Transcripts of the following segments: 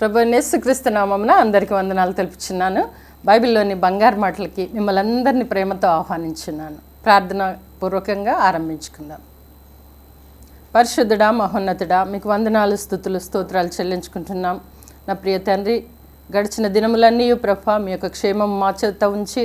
ప్రభు నేసుక్రీస్తు నామమున అందరికీ వందనాలు తెలుపుచున్నాను. బైబిల్లోని బంగారు మాటలకి మిమ్మల్ని అందరినీ ప్రేమతో ఆహ్వానించున్నాను. ప్రార్థన పూర్వకంగా ఆరంభించుకుందాం. పరిశుద్ధుడా మహోన్నతుడా మీకు వందనాలు స్థుతులు స్తోత్రాలు చెల్లించుకుంటున్నాం. నా ప్రియ తండ్రి గడిచిన దినములన్నీ ప్రభ మీ యొక్క క్షేమం మా చేత ఉంచి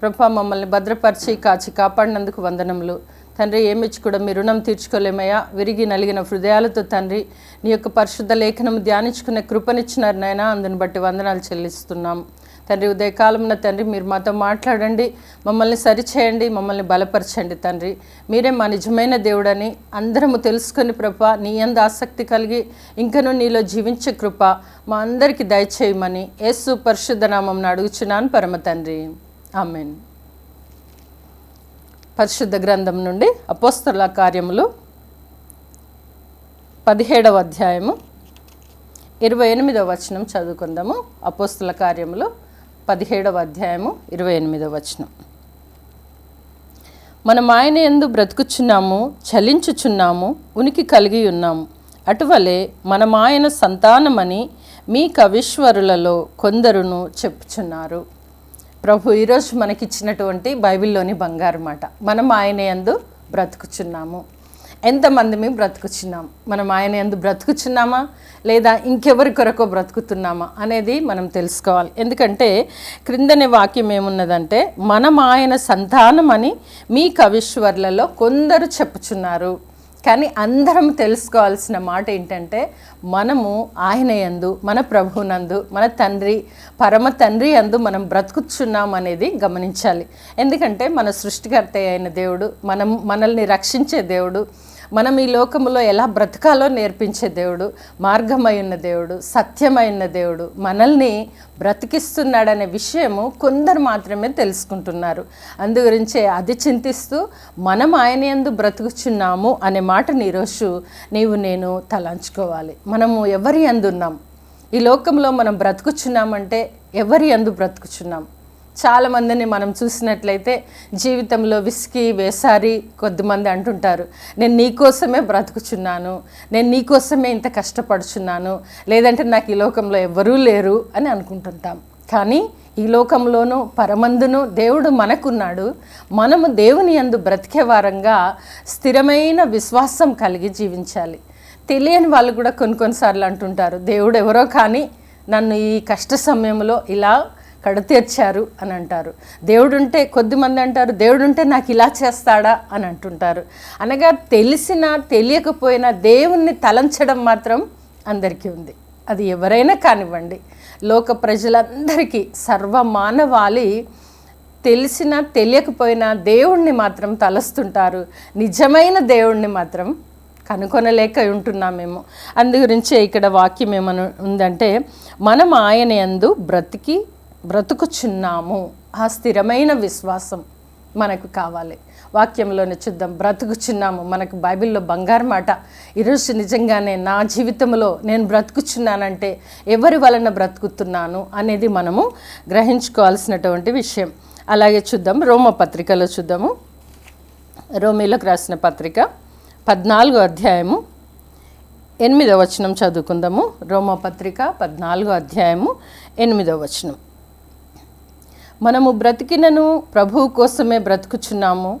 ప్రభ మమ్మల్ని భద్రపరిచి కాచి కాపాడినందుకు వందనములు. తండ్రి ఏమిచ్చి కూడా మీ రుణం తీర్చుకోలేమయ్యా. విరిగి నలిగిన హృదయాలతో తండ్రి నీ యొక్క పరిశుద్ధ లేఖనం ధ్యానించుకునే కృపనిచ్చినారు నాయన. అందుని బట్టి వందనాలు చెల్లిస్తున్నాం. తండ్రి ఉదయకాలంలో తండ్రి మీరు మాతో మాట్లాడండి మమ్మల్ని సరిచేయండి మమ్మల్ని బలపరచండి తండ్రి. మీరే మా నిజమైన దేవుడని అందరము తెలుసుకొని ప్రభ నీ అంద ఆసక్తి కలిగి ఇంకను నీలో జీవించే కృప మా అందరికీ దయచేయమని యేసు పరిశుద్ధ నామం అడుగుచున్నాను పరమ తండ్రి. ఆమెన్. పరిశుద్ధ గ్రంథం నుండి అపోస్తల కార్యములు పదిహేడవ అధ్యాయము ఇరవై ఎనిమిదవ వచనం చదువుకుందాము. అపోస్తుల కార్యములు పదిహేడవ అధ్యాయము ఇరవై ఎనిమిదవ వచనం. మనం ఆయన ఎందు బ్రతుకుచున్నాము చలించుచున్నాము ఉనికి కలిగి ఉన్నాము. అటువలే మనం ఆయన సంతానమని మీ కవిశ్వరులలో కొందరును చెప్పుచున్నారు. ప్రభు ఈరోజు మనకిచ్చినటువంటి బైబిల్లోని బంగారు మాట. మనం ఆయన ఎందు బ్రతుకుచున్నాము. ఎంతమంది మేము బ్రతుకుచున్నాం? మనం ఆయన ఎందు బ్రతుకుచున్నామా? లేదా ఇంకెవరి కొరకో బ్రతుకుతున్నామా? అనేది మనం తెలుసుకోవాలి. ఎందుకంటే క్రిందనే వాక్యం ఏమున్నదంటే మనం ఆయన సంతానం అని మీ కవిశ్వర్లలో కొందరు చెప్పుచున్నారు. కానీ అందరం తెలుసుకోవాల్సిన మాట ఏంటంటే మనము ఆయన యందు మన ప్రభునందు మన తండ్రి పరమ తండ్రి యందు మనం బ్రతుకుచున్నాం అనేది గమనించాలి. ఎందుకంటే మన సృష్టికర్త అయిన దేవుడు మనం మనల్ని రక్షించే దేవుడు మనం ఈ లోకంలో ఎలా బ్రతకాలో నేర్పించే దేవుడు మార్గమై ఉన్న దేవుడు సత్యమైన దేవుడు మనల్ని బ్రతికిస్తున్నాడనే విషయము కొందరు మాత్రమే తెలుసుకుంటున్నారు. అందు గురించే అది చింతిస్తూ మనం ఆయన ఎందు బ్రతుకుచున్నాము అనే మాటని ఈరోజు నీవు నేను తలంచుకోవాలి. మనము ఎవరి అందున్నాం ఈ లోకంలో మనం బ్రతుకుచున్నామంటే ఎవరి అందు బ్రతుకుచున్నాం? చాలామందిని మనం చూసినట్లయితే జీవితంలో విసికి వేసారి కొద్దిమంది అంటుంటారు నేను నీకోసమే బ్రతుకుచున్నాను నేను నీకోసమే ఇంత కష్టపడుచున్నాను లేదంటే నాకు ఈ లోకంలో ఎవరూ లేరు అని అనుకుంటుంటాం. కానీ ఈ లోకంలోనూ పరమందును దేవుడు మనకున్నాడు. మనము దేవుని అందు బ్రతికే వారంగా స్థిరమైన విశ్వాసం కలిగి జీవించాలి. తెలియని వాళ్ళు కూడా కొన్ని కొన్నిసార్లు అంటుంటారు దేవుడు ఎవరో కానీ నన్ను ఈ కష్ట సమయంలో ఇలా కడతీర్చారు అని అంటారు. దేవుడుంటే కొద్దిమంది అంటారు దేవుడుంటే నాకు ఇలా చేస్తాడా అని అంటుంటారు. అనగా తెలిసినా తెలియకపోయినా దేవుణ్ణి తలంచడం మాత్రం అందరికీ ఉంది. అది ఎవరైనా కానివ్వండి. లోక ప్రజలందరికీ సర్వమానవాళి తెలిసినా తెలియకపోయినా దేవుణ్ణి మాత్రం తలస్తుంటారు. నిజమైన దేవుణ్ణి మాత్రం కనుకొనలేక ఉంటున్నామేమో. అందు గురించే ఇక్కడ వాక్యం ఏమను ఉందంటే మనం ఆయన యందు బ్రతికి బ్రతుకుచున్నాము. ఆ స్థిరమైన విశ్వాసం మనకు కావాలి. వాక్యంలోనే చూద్దాం. బ్రతుకుచున్నాము. మనకు బైబిల్లో బంగారు మాట. ఈరోజు నిజంగానే నా జీవితంలో నేను బ్రతుకుచున్నానంటే ఎవరి వలన బ్రతుకుతున్నాను అనేది మనము గ్రహించుకోవాల్సినటువంటి విషయం. అలాగే చూద్దాం. రోమ పత్రికలో చూద్దాము. రోమిలకు రాసిన పత్రిక పద్నాలుగో అధ్యాయము ఎనిమిదో వచనం చదువుకుందాము. రోమపత్రిక పద్నాలుగో అధ్యాయము ఎనిమిదో వచనం. మనము బ్రతికినను ప్రభువు కోసమే బ్రతుకుచున్నాము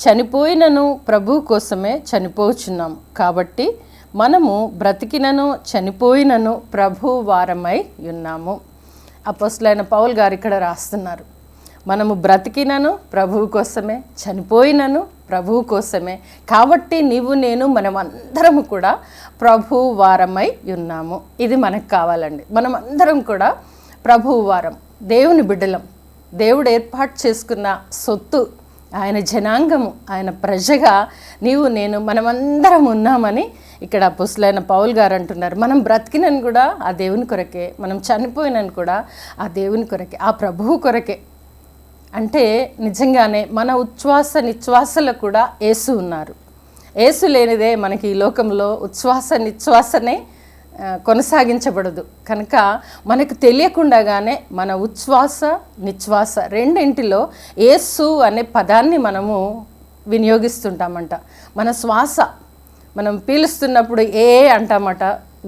చనిపోయినను ప్రభువు కోసమే చనిపోచున్నాము. కాబట్టి మనము బ్రతికినను చనిపోయినను ప్రభు వారమై ఉన్నాము. అపోస్లైన పౌల్ గారు ఇక్కడ రాస్తున్నారు. మనము బ్రతికినను ప్రభువు కోసమే చనిపోయినను ప్రభువు కోసమే. కాబట్టి నీవు నేను మనమందరము కూడా ప్రభు వారమై ఉన్నాము. ఇది మనకు కావాలండి. మనమందరం కూడా ప్రభువు వారం దేవుని బిడ్డలం. దేవుడు ఏర్పాటు చేసుకున్న సొత్తు ఆయన జనాంగము ఆయన ప్రజగా నీవు నేను మనమందరం ఉన్నామని ఇక్కడ పుసులైన పౌల్ గారు అంటున్నారు. మనం బ్రతికినని కూడా ఆ దేవుని కొరకే మనం చనిపోయినని కూడా ఆ దేవుని కొరకే ఆ ప్రభువు కొరకే. అంటే నిజంగానే మన ఉచ్ఛ్వాస నిశ్వాసలో కూడా యేసు ఉన్నారు. యేసు లేనిదే మనకి ఈ లోకంలో ఉచ్ఛ్వాస నిశ్వాసనే కొనసాగించబడదు. కనుక మనకు తెలియకుండాగానే మన ఉచ్ఛ్వాస నిశ్వాస రెండింటిలో ఏసు అనే పదాన్ని మనము వినియోగిస్తుంటామంట. మన శ్వాస మనం పీలుస్తున్నప్పుడు ఏ అంటామట?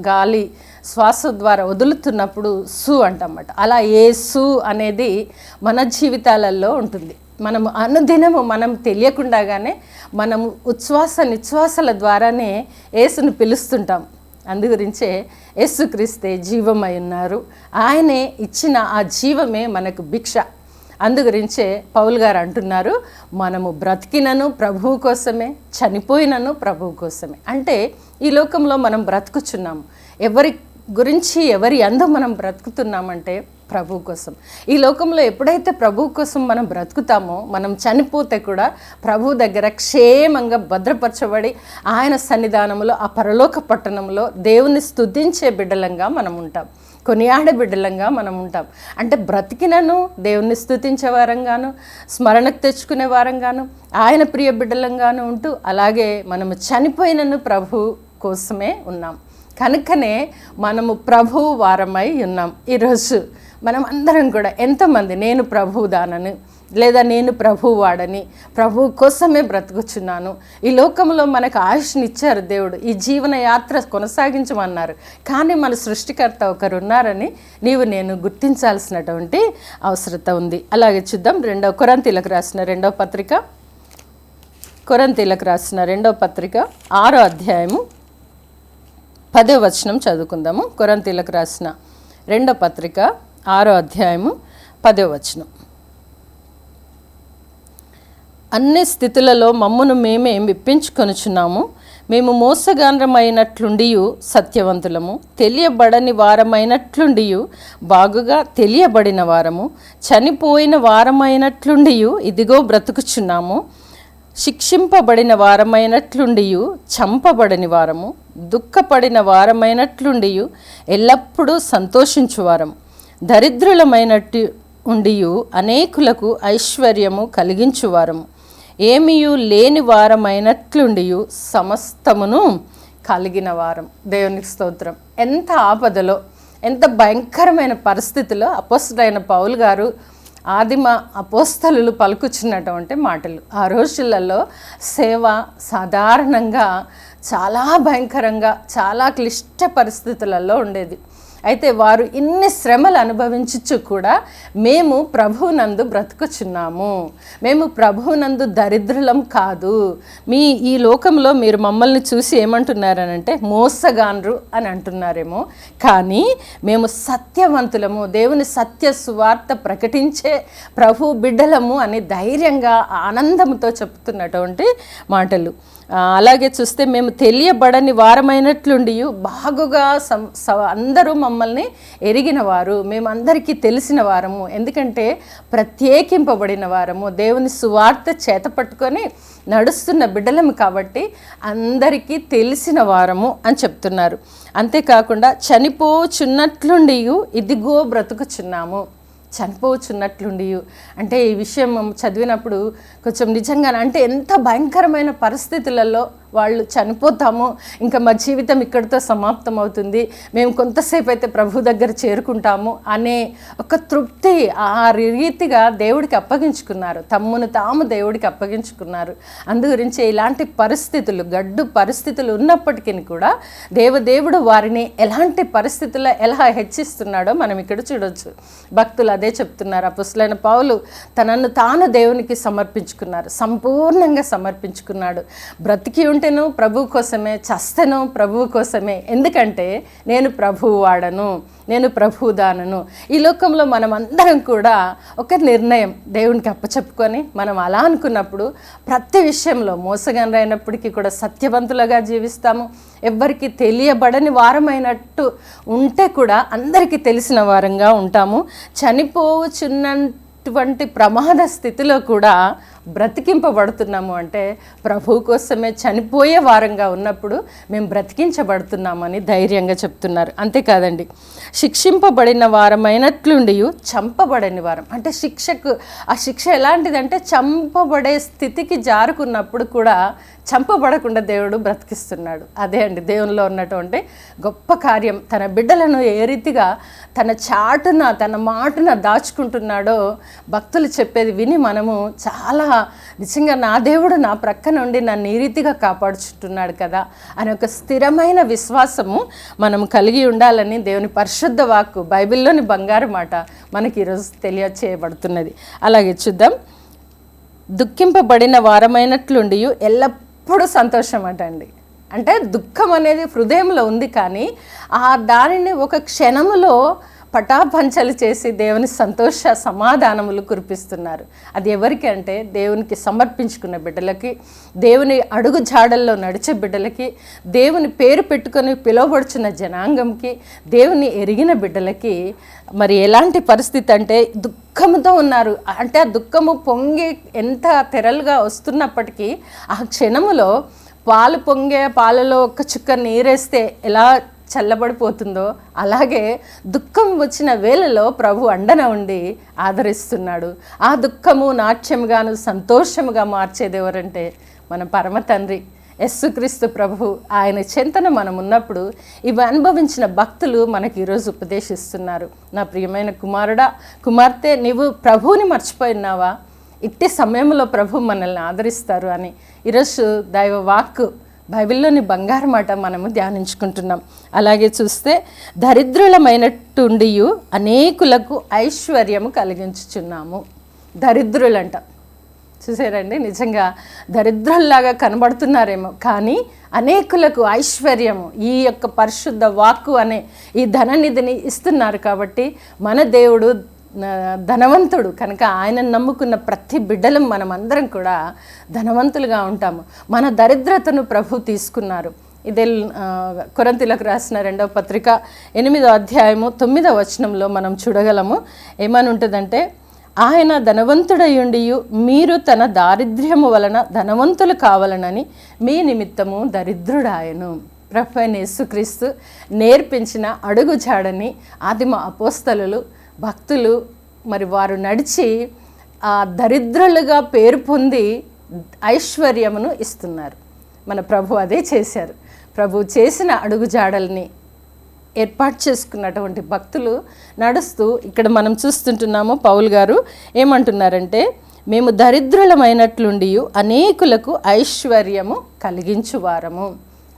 గాలి శ్వాస ద్వారా వదులుతున్నప్పుడు సు అంటమాట. అలా ఏ సు అనేది మన జీవితాలలో ఉంటుంది. మనం అనుదినము మనం తెలియకుండాగానే మనం ఉచ్ఛ్వాస నిశ్వాసల ద్వారానే యేసును పిలుస్తుంటాం. అందు గురించే యేసుక్రీస్తే జీవమై ఉన్నారు. ఆయనే ఇచ్చిన ఆ జీవమే మనకు భిక్ష. అందుగురించే పౌల్ గారు అంటున్నారు మనము బ్రతికినను ప్రభువు కోసమే చనిపోయినను ప్రభువు కోసమే. అంటే ఈ లోకంలో మనం బ్రతుకుచున్నాము. ఎవరి గురించి ఎవరి అందు మనం బ్రతుకుతున్నామంటే ప్రభు కోసం. ఈ లోకంలో ఎప్పుడైతే ప్రభు కోసం మనం బ్రతుకుతామో మనం చనిపోతే కూడా ప్రభు దగ్గర క్షేమంగా భద్రపరచబడి ఆయన సన్నిధానంలో ఆ పరలోక పట్టణంలో దేవుని స్థుతించే బిడ్డలంగా మనం ఉంటాం. కొనియాడ బిడ్డలంగా మనం ఉంటాం. అంటే బ్రతికినను దేవుణ్ణి స్థుతించే వారంగాను స్మరణకు తెచ్చుకునే వారంగాను ఆయన ప్రియ బిడ్డలంగాను ఉంటూ అలాగే మనము చనిపోయినను ప్రభు కోసమే ఉన్నాం. కనుకనే మనము ప్రభు వారమై ఉన్నాం. ఈరోజు మనం అందరం కూడా ఎంతమంది నేను ప్రభు లేదా నేను ప్రభువాడని ప్రభు కోసమే బ్రతుకుచున్నాను. ఈ లోకంలో మనకు ఆయుష్నిచ్చారు దేవుడు. ఈ జీవన యాత్ర కొనసాగించమన్నారు. కానీ మన సృష్టికర్త ఒకరు ఉన్నారని నీవు నేను గుర్తించాల్సినటువంటి అవసరత ఉంది. అలాగే చూద్దాం రెండవ కొరంతీలకు రాసిన రెండవ పత్రిక. కొరంతీలకు రాసిన రెండవ పత్రిక ఆరో అధ్యాయము పదో వచనం చదువుకుందాము. కొరంతీలకు రాసిన రెండో పత్రిక ఆరో అధ్యాయము పదో వచనం. అన్ని స్థితులలో మమ్మును మేమే మెప్పించుకొనుచున్నాము. మేము మోసగాండ్రమైనట్లుండియు సత్యవంతులము. తెలియబడని వారమైనట్లుండియు బాగుగా తెలియబడిన వారము. చనిపోయిన వారమైనట్లుండియు ఇదిగో బ్రతుకుచున్నాము. శిక్షింపబడిన వారమైనట్లుండియు చంపబడని వారము. దుఃఖపడిన వారమైనట్లుండియు ఎల్లప్పుడూ సంతోషించువారము. దరిద్రులమైనట్టు ఉండియు అనేకులకు ఐశ్వర్యము కలిగించువారము. ఏమియు లేని వారమైనట్లుండియు సమస్తమును కలిగిన వారం దేవునికి స్తోత్రం. ఎంత ఆపదలో ఎంత భయంకరమైన పరిస్థితిలో అపోస్తుడైన పౌల్ గారు ఆదిమ అపోస్తలు పలుకుచున్నటువంటి మాటలు. ఆ రోజులలో సేవ సాధారణంగా చాలా భయంకరంగా చాలా క్లిష్ట పరిస్థితులలో ఉండేది. అయితే వారు ఇన్ని శ్రమలు అనుభవించచ్చు కూడా మేము ప్రభువునందు బ్రతుకుచున్నాము. మేము ప్రభువునందు దరిద్రులం కాదు. మీ ఈ లోకంలో మీరు మమ్మల్ని చూసి ఏమంటున్నారనంటే మోసగాన్రు అని అంటున్నారేమో. కానీ మేము సత్యవంతులము దేవుని సత్య సువార్త ప్రకటించే ప్రభు బిడ్డలము అని ధైర్యంగా ఆనందంతో చెప్తున్నటువంటి మాటలు. అలాగే చూస్తే మేము తెలియబడని వారమైనట్లుండి బాగుగా సం స- అందరూ మమ్మల్ని ఎరిగిన వారు మేమందరికీ తెలిసిన వారము. ఎందుకంటే ప్రత్యేకింపబడిన వారము. దేవుని సువార్త చేత పట్టుకొని నడుస్తున్న బిడ్డలము కాబట్టి అందరికీ తెలిసిన వారము అని చెప్తున్నారు. అంతేకాకుండా చనిపోచున్నట్లుండి ఇదిగో బ్రతుకుచున్నాము. చనిపోవచ్చున్నట్లుండి అంటే ఈ విషయం చదివినప్పుడు కొంచెం నిజంగా అంటే ఎంత భయంకరమైన పరిస్థితులలో వాళ్ళు చనిపోతాము ఇంకా మా జీవితం ఇక్కడితో సమాప్తం అవుతుంది మేము కొంతసేపు అయితే ప్రభు దగ్గర చేరుకుంటాము అనే ఒక తృప్తి ఆ రీతిగా దేవుడికి అప్పగించుకున్నారు. తమ్మును తాము దేవుడికి అప్పగించుకున్నారు. అందు గురించి ఇలాంటి పరిస్థితులు గడ్డు పరిస్థితులు ఉన్నప్పటికీ కూడా దేవదేవుడు వారిని ఎలాంటి పరిస్థితుల్లో ఎలా హెచ్చిస్తున్నాడో మనం ఇక్కడ చూడొచ్చు. భక్తులు అదే చెప్తున్నారు. అపుసులైన పావులు తనను తాను దేవునికి సమర్పించుకున్నారు సంపూర్ణంగా సమర్పించుకున్నాడు. బ్రతికి ఉంటేను ప్రభు కోసమే చస్తను ప్రభు కోసమే. ఎందుకంటే నేను ప్రభువు వాడను నేను ప్రభుదానను. ఈ లోకంలో మనం అందరం కూడా ఒక నిర్ణయం దేవునికి అప్పచెప్పుకొని మనం అలా అనుకున్నప్పుడు ప్రతి విషయంలో మోసగానైనప్పటికీ కూడా సత్యవంతులుగా జీవిస్తాము. ఎవ్వరికి తెలియబడని వారమైనట్టు ఉంటే కూడా అందరికీ తెలిసిన వారంగా ఉంటాము. చనిపోవచ్చున్నటువంటి ప్రమాద స్థితిలో కూడా బ్రతికింపబడుతున్నాము అంటే ప్రభు కోసమే చనిపోయే వారంగా ఉన్నప్పుడు మేము బ్రతికించబడుతున్నామని ధైర్యంగా చెప్తున్నారు. అంతేకాదండి శిక్షింపబడిన వారమైనట్లుండి చంపబడని వారం. అంటే శిక్షకు ఆ శిక్ష ఎలాంటిదంటే చంపబడే స్థితికి జారుకున్నప్పుడు కూడా చంపబడకుండా దేవుడు బ్రతికిస్తున్నాడు. అదే అండి దేవునిలో ఉన్నటువంటి గొప్ప కార్యం. తన బిడ్డలను ఏ రీతిగా తన చాటున తన మాటున దాచుకుంటున్నాడో భక్తులు చెప్పేది విని మనము చాలా నిజంగా నా దేవుడు నా ప్రక్క నుండి నన్ను ఈ రీతిగా కాపాడుచుంటున్నాడు కదా అనే ఒక స్థిరమైన విశ్వాసము మనం కలిగి ఉండాలని దేవుని పరిశుద్ధ వాక్కు బైబిల్లోని బంగారు మాట మనకి ఈరోజు తెలియచేయబడుతున్నది. అలాగే చూద్దాం. దుఃఖింపబడిన వారమైనట్లుండి ఎల్లప్పుడూ సంతోషం అటండి అంటే దుఃఖం అనేది హృదయంలో ఉంది కానీ ఆ దానిని ఒక క్షణములో పటాపంచలు చేసి దేవుని సంతోష సమాధానములు కురిపిస్తున్నారు. అది ఎవరికి అంటే దేవునికి సమర్పించుకున్న బిడ్డలకి దేవుని అడుగు జాడల్లో నడిచే బిడ్డలకి దేవుని పేరు పెట్టుకొని పిలువబడుచున్న జనాంగంకి దేవుని ఎరిగిన బిడ్డలకి మరి ఎలాంటి పరిస్థితి అంటే దుఃఖముతో ఉన్నారు. అంటే ఆ దుఃఖము పొంగి ఎంత తెరలుగా వస్తున్నప్పటికీ ఆ క్షణములో పాలు పొంగే పాలలో ఒక చుక్క నీరేస్తే ఎలా చల్లబడిపోతుందో అలాగే దుఃఖం వచ్చిన వేళలో ప్రభు అండన ఉండి ఆదరిస్తున్నాడు. ఆ దుఃఖము నాట్యముగాను సంతోషముగా మార్చేది ఎవరంటే మన పరమ తండ్రి యస్సుక్రీస్తు ప్రభు. ఆయన చింతన మనం ఉన్నప్పుడు ఇవి అనుభవించిన భక్తులు మనకి ఈరోజు ఉపదేశిస్తున్నారు. నా ప్రియమైన కుమారుడా కుమార్తె నీవు ప్రభువుని మర్చిపోయినావా ఇట్టి సమయంలో ప్రభు మనల్ని ఆదరిస్తారు అని. ఈరోజు దైవ వాక్కు బైబిల్లోని బంగారం మాట మనము ధ్యానించుకుంటున్నాం. అలాగే చూస్తే దరిద్రులమైనట్టుండి అనేకులకు ఐశ్వర్యము కలిగించుచున్నాము. దరిద్రులంట. చూసారండి? నిజంగా దరిద్రుల్లాగా కనబడుతున్నారేమో. కానీ అనేకులకు ఐశ్వర్యము ఈ యొక్క పరిశుద్ధ వాక్కు అనే ఈ ధననిధిని ఇస్తున్నారు కాబట్టి మన దేవుడు ధనవంతుడు. కనుక ఆయన నమ్ముకున్న ప్రతి బిడ్డలం మనం అందరం కూడా ధనవంతులుగా ఉంటాము. మన దరిద్రతను ప్రభు తీసుకున్నారు. ఇదే కొరంతిలకు రాసిన రెండవ పత్రిక ఎనిమిదో అధ్యాయము తొమ్మిదో వచనంలో మనం చూడగలము. ఏమని ఉంటుందంటే ఆయన ధనవంతుడయుండి మీరు తన దారిద్ర్యము వలన ధనవంతులు కావాలనని మీ నిమిత్తము దరిద్రుడాయను. ప్రభు అయిన యేసుక్రీస్తు నేర్పించిన అడుగు జాడని ఆదిమ అపోస్తలు భక్తులు మరి వారు నడిచి ఆ దరిద్రులుగా పేరు పొంది ఐశ్వర్యమును ఇస్తున్నారు. మన ప్రభు అదే చేశారు. ప్రభు చేసిన అడుగుజాడల్ని ఏర్పాటు చేసుకున్నటువంటి భక్తులు నడుస్తూ ఇక్కడ మనం చూస్తుంటున్నాము పౌల్ గారు ఏమంటున్నారంటే మేము దరిద్రులమైనట్లుండి అనేకులకు ఐశ్వర్యము కలిగించువారము.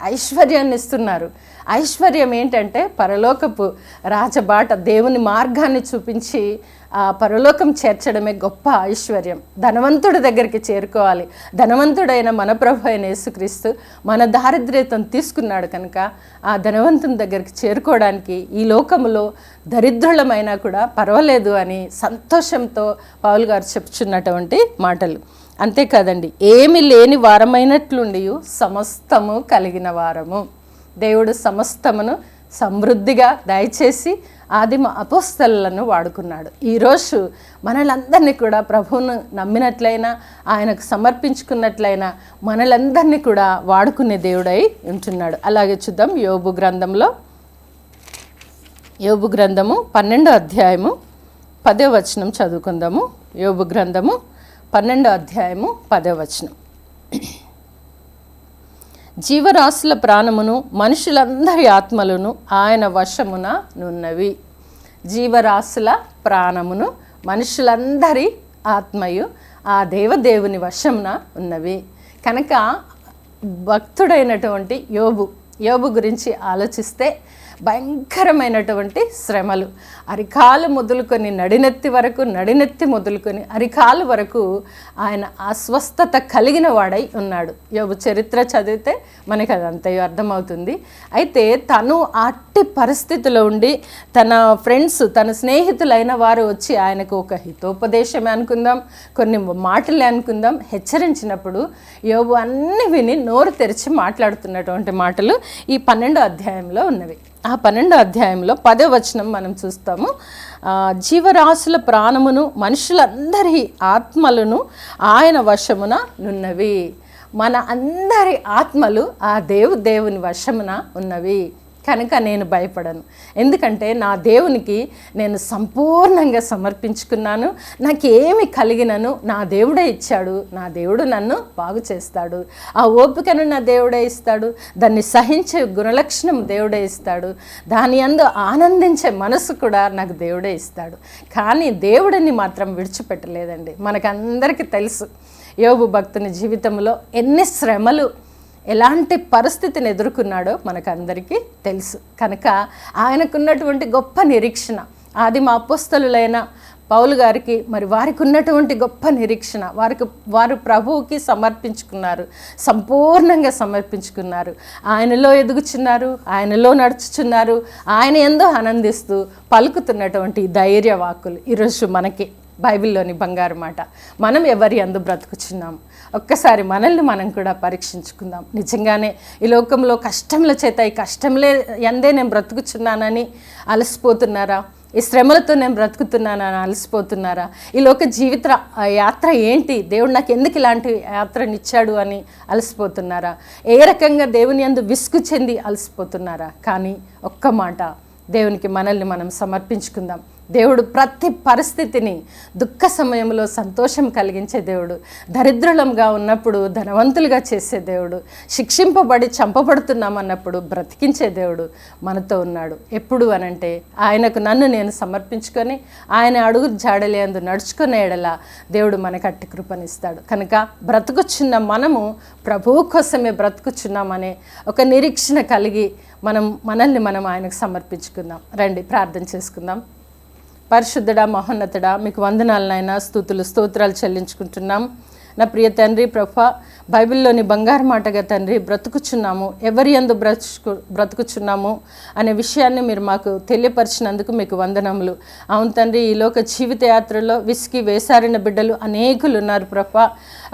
ఐశ్వర్యాన్ని ఇస్తున్నారు. ఐశ్వర్యం ఏంటంటే పరలోకపు రాజబాట దేవుని మార్గాన్ని చూపించి ఆ పరలోకం చేర్చడమే గొప్ప ఐశ్వర్యం. ధనవంతుడి దగ్గరికి చేరుకోవాలి. ధనవంతుడైన మన ప్రభు అయిన యేసుక్రీస్తు మన దారిద్ర్యతను తీసుకున్నాడు కనుక ఆ ధనవంతుని దగ్గరికి చేరుకోవడానికి ఈ లోకములో దరిద్రులమైనా కూడా పర్వాలేదు అని సంతోషంతో పావులు గారు చెప్తున్నటువంటి మాటలు. అంతేకాదండి ఏమి లేని వారమైనట్లుండి సమస్తము కలిగిన వారము. దేవుడు సమస్తమును సమృద్ధిగా దయచేసి ఆదిమ అపోస్తలను వాడుకున్నాడు. ఈరోజు మనలందరినీ కూడా ప్రభువును నమ్మినట్లయినా ఆయనకు సమర్పించుకున్నట్లయినా మనలందరినీ కూడా వాడుకునే దేవుడై ఉంటున్నాడు. అలాగే చూద్దాం యోబు గ్రంథంలో. యోబు గ్రంథము పన్నెండో అధ్యాయము పదో వచనం చదువుకుందాము. యోబు గ్రంథము పన్నెండో అధ్యాయము పదో వచనం. జీవరాశుల ప్రాణమును మనుషులందరి ఆత్మలను ఆయన వశమున నున్నవి. జీవరాశుల ప్రాణమును మనుషులందరి ఆత్మయు ఆ దేవదేవుని వశమున ఉన్నవి. కనుక భక్తుడైనటువంటి యోబు యోబు గురించి ఆలోచిస్తే భయంకరమైనటువంటి శ్రమలు. అరికాలు మొదలుకొని నడినెత్తి వరకు నడినెత్తి మొదలుకొని అరికాలు వరకు ఆయన అస్వస్థత కలిగిన వాడై ఉన్నాడు. యోబు చరిత్ర చదివితే మనకి అదంతయో అర్థమవుతుంది. అయితే తను అట్టి పరిస్థితిలో ఉండి తన ఫ్రెండ్స్ తన స్నేహితులైన వారు వచ్చి ఆయనకు ఒక హితోపదేశమే అనుకుందాం కొన్ని మాటలే అనుకుందాం హెచ్చరించినప్పుడు యోబు అన్ని విని నోరు తెరిచి మాట్లాడుతున్నటువంటి మాటలు ఈ పన్నెండో అధ్యాయంలో ఉన్నవి. ఆ పన్నెండో అధ్యాయంలో పదో వచనం మనం చూస్తాము. జీవరాశుల ప్రాణమును మనుషులందరి ఆత్మలను ఆయన వశమున నున్నవి. మన అందరి ఆత్మలు ఆ దేవు దేవుని వశమున ఉన్నవి. కనుక నేను భయపడను. ఎందుకంటే నా దేవునికి నేను సంపూర్ణంగా సమర్పించుకున్నాను. నాకేమి కలిగినను నా దేవుడే ఇచ్చాడు. నా దేవుడు నన్ను బాగు చేస్తాడు. ఆ ఓపికను నా దేవుడే ఇస్తాడు. దాన్ని సహించే గుణలక్షణం దేవుడే ఇస్తాడు. దాని అందు ఆనందించే మనసు కూడా నాకు దేవుడే ఇస్తాడు. కానీ దేవుడిని మాత్రం విడిచిపెట్టలేదండి. మనకందరికీ తెలుసు. యోగు భక్తుని జీవితంలో ఎన్ని శ్రమలు ఎలాంటి పరిస్థితిని ఎదుర్కొన్నాడో మనకందరికీ తెలుసు. కనుక ఆయనకున్నటువంటి గొప్ప నిరీక్షణ ఆది మా అపోస్తలులైన పౌలు గారికి మరి వారికి ఉన్నటువంటి గొప్ప నిరీక్షణ వారికి వారు ప్రభువుకి సమర్పించుకున్నారు సంపూర్ణంగా సమర్పించుకున్నారు. ఆయనలో ఎదుగుచున్నారు ఆయనలో నడుచుచున్నారు ఆయన ఎందో ఆనందిస్తూ పలుకుతున్నటువంటి ధైర్య వాక్కులు ఈరోజు మనకి బైబిల్లోని బంగారు మాట. మనం ఎవరి అందు బ్రతుకుచున్నాం? ఒక్కసారి మనల్ని మనం కూడా పరీక్షించుకుందాం. నిజంగానే ఈ లోకంలో కష్టంల చేత ఈ కష్టంలే ఎందే నేను బ్రతుకుచున్నానని అలసిపోతున్నారా? ఈ శ్రమలతో నేను బ్రతుకుతున్నానని అలసిపోతున్నారా? ఈ లోక జీవిత యాత్ర ఏంటి? దేవుడు నాకు ఎందుకు ఇలాంటి యాత్రనిచ్చాడు అని అలసిపోతున్నారా? ఏ రకంగా దేవుని అందు విసుగు చెంది అలసిపోతున్నారా? కానీ ఒక్క మాట దేవునికి మనల్ని మనం సమర్పించుకుందాం. దేవుడు ప్రతి పరిస్థితిని దుఃఖ సమయంలో సంతోషం కలిగించే దేవుడు. దరిద్రులంగా ఉన్నప్పుడు ధనవంతులుగా చేసే దేవుడు. శిక్షింపబడి చంపబడుతున్నామన్నప్పుడు బ్రతికించే దేవుడు మనతో ఉన్నాడు. ఎప్పుడు అనంటే ఆయనకు నన్ను నేను సమర్పించుకొని ఆయన అడుగు జాడలేందు నడుచుకునే ఎడల దేవుడు మనకు అట్టి కృపనిస్తాడు. కనుక బ్రతుకుచున్న మనము ప్రభువు కోసమే బ్రతుకుచున్నామనే ఒక నిరీక్షణ కలిగి మనం మనల్ని మనం ఆయనకు సమర్పించుకుందాం. రండి ప్రార్థన చేసుకుందాం. పరిశుద్ధుడా మహోన్నతుడా మీకు వందనాలనైనా స్థుతులు స్తోత్రాలు చెల్లించుకుంటున్నాం. నా ప్రియ తండ్రి ప్రభ బైబిల్లోని బంగారు మాటగా తండ్రి బ్రతుకుచున్నాము. ఎవరి ఎందు బ్రతుకు బ్రతుకుచున్నాము? అనే విషయాన్ని మీరు మాకు తెలియపరిచినందుకు మీకు వందనములు. అవును తండ్రి ఈ లోక జీవిత యాత్రలో విసికి వేసారిన బిడ్డలు అనేకులు ఉన్నారు ప్రభ.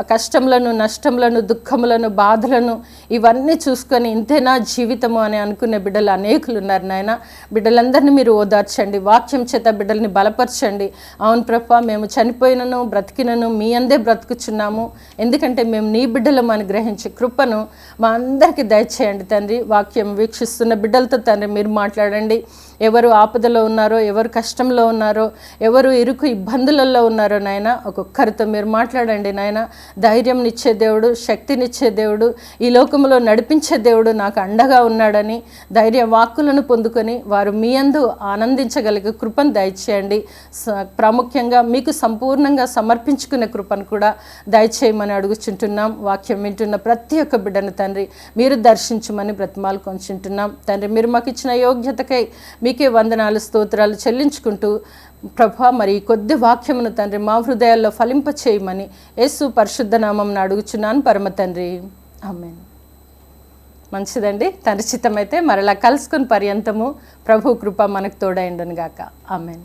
కష్టములను నష్టములను దుఃఖములను బాధలను ఇవన్నీ చూసుకొని ఇంతేనా జీవితము అని అనుకునే బిడ్డలు అనేకులు ఉన్నారు నాయన. బిడ్డలందరినీ మీరు ఓదార్చండి. వాక్యం చేత బిడ్డల్ని బలపరచండి. అవును ప్రభ మేము చనిపోయినను బ్రతికినను మీ అందే బ్రతుకుచున్నాము. ఎందుకంటే మేము నీ బిడ్డలం అనుగ్రహించే కృపను మా అందరికీ దయచేయండి తండ్రి. వాక్యం వీక్షిస్తున్న బిడ్డలతో తండ్రి మీరు మాట్లాడండి. ఎవరు ఆపదలో ఉన్నారో ఎవరు కష్టంలో ఉన్నారో ఎవరు ఇరుకు ఇబ్బందులలో ఉన్నారో నాయన ఒక్కొక్కరితో మీరు మాట్లాడండి నాయన. ధైర్యంనిచ్చే దేవుడు శక్తినిచ్చే దేవుడు ఈ లోకంలో నడిపించే దేవుడు నాకు అండగా ఉన్నాడని ధైర్య వాక్కులను పొందుకొని వారు మీ అందు ఆనందించగలిగే కృపను దయచేయండి. స- ప్రాముఖ్యంగా మీకు సంపూర్ణంగా సమర్పించుకునే కృపను కూడా దయచేయమని అడుగుచుంటున్నాం. వాక్యం వింటున్న ప్రతి ఒక్క బిడ్డను తండ్రి మీరు దర్శించమని బ్రతిమాలు కొంచుంటున్నాం తండ్రి మీరు మాకు ఇచ్చిన యోగ్యతకై మీకే వందనాలు స్తోత్రాలు చెల్లించుకుంటూ ప్రభా మరి కొద్ది వాక్యమును తండ్రి మా హృదయాల్లో ఫలింప చేయమని యేసు పరిశుద్ధనామం అడుగుచున్నాను పరమ తండ్రి. ఆమెన్. మంచిదండి. తండ్రి చిత్తమైతే మరలా కలుసుకుని పర్యంతము ప్రభు కృప మనకు తోడైండను గాక ఆమెన్.